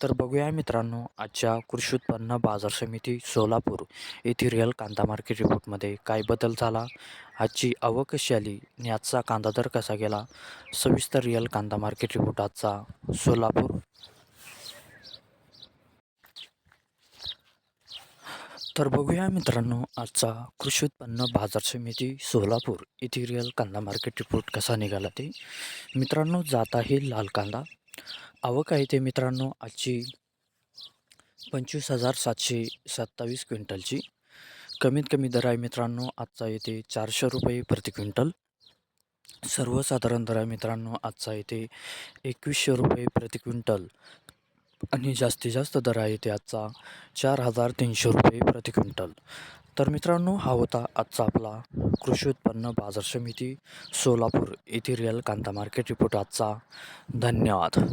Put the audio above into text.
तर बघूया मित्रांनो आजच्या कृषी उत्पन्न बाजार समिती सोलापूर येथे रिअल कांदा मार्केट रिपोर्टमध्ये काय बदल झाला आजची आवक कशी आली आणि आजचा कांदा दर कसा गेला सविस्तर रिअल कांदा मार्केट रिपोर्ट आजचा सोलापूर. तर बघूया मित्रांनो आजचा कृषी उत्पन्न बाजार समिती सोलापूर इथे रिअल कांदा मार्केट रिपोर्ट कसा निघाला ते. मित्रांनो जात आहे लाल कांदा. आवक आहे ते मित्रांनो आजची पंचवीस हजार सातशे सत्तावीस क्विंटलची. कमीत कमी दर आहे मित्रांनो आजचा येते चारशे रुपये प्रति क्विंटल. सर्वसाधारण दर आहे मित्रांनो आजचा येते एकवीसशे रुपये प्रति क्विंटल. आणि जास्तीत जास्त दर आहे ते आजचा चार हजार तीनशे रुपये प्रति क्विंटल. तर मित्रांनो हा होता आजचा आपला कृषी उत्पन्न बाजार समिती सोलापूर येथील रिअल कांदा मार्केट रिपोर्ट आजचा. धन्यवाद.